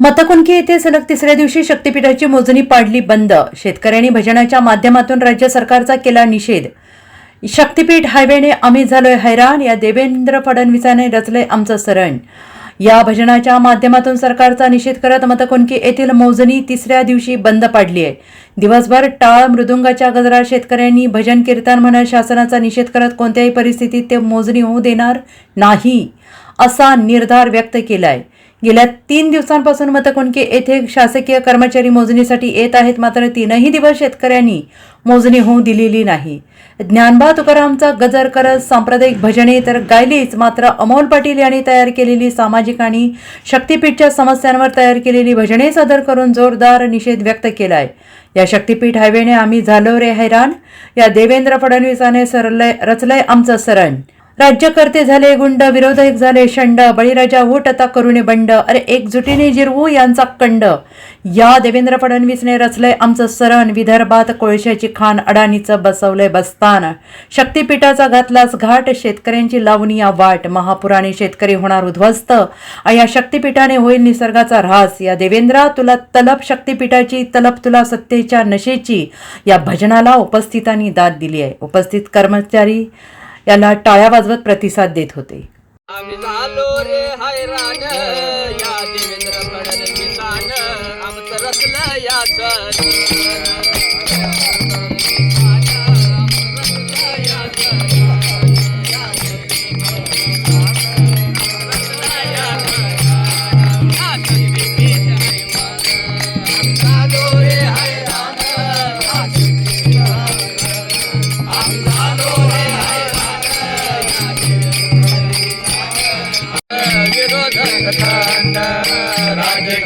मतकुणकी येथे सलग तिसऱ्या दिवशी शक्तीपीठाची मोजणी पाडली बंद. शेतकऱ्यांनी भजनाच्या माध्यमातून राज्य सरकारचा केला निषेध. शक्तीपीठ हायवेने आम्ही झालोय हैराण या देवेंद्र फडणवीसाने रचले आमचं सरण. या भजनाच्या माध्यमातून सरकारचा निषेध करत मतकुंकी येथील मोजणी तिसऱ्या दिवशी बंद पाडली आहे. दिवसभर टाळ मृदुंगाच्या गजरात शेतकऱ्यांनी भजन कीर्तन म्हणत शासनाचा निषेध करत कोणत्याही परिस्थितीत ते मोजणी होऊ देणार नाही असा निर्धार व्यक्त केलाय. गेल्या तीन दिवसांपासून मतकुणकी येथे शासकीय कर्मचारी मोजणीसाठी येत आहेत. मात्र तीनही दिवस शेतकऱ्यांनी मोजणी होऊ दिलेली नाही. ज्ञानबा तुकारामचा गजर करत सांप्रदायिक भजने तर गायलीच. मात्र अमोल पाटील यांनी तयार केलेली सामाजिक आणि शक्तीपीठच्या समस्यांवर तयार केलेली भजने सादर करून जोरदार निषेध व्यक्त केलाय. या शक्तीपीठ हायवेने आम्ही झालो रे हैराण या देवेंद्र फडणवीसाने सरलय रचलंय आमचं सरण राज्यकर्ते झाले गुंड विरोधक झाले शंड बळीराजा उठ आता करुणे बंड. अरे एकजुटीने जिरवू यांचा कंड. या देवेंद्र फडणवीसने रचलंय आमचं सरण विदर्भात कोळशाची खाण अडाणीचं बसवलंय बस्तान शक्तीपीठाचा घातलाच घाट शेतकऱ्यांची लावणी या वाट. महापुराने शेतकरी होणार उद्ध्वस्त. या शक्तीपीठाने होईल निसर्गाचा ऱ्हास. या देवेंद्रा तुला तलप शक्तीपीठाची तलप तुला सत्तेच्या नशेची. या भजनाला उपस्थितांनी दाद दिली आहे. उपस्थित कर्मचारी त्याला टाळ्या वाजवत प्रतिसाद देत होते. Yeah.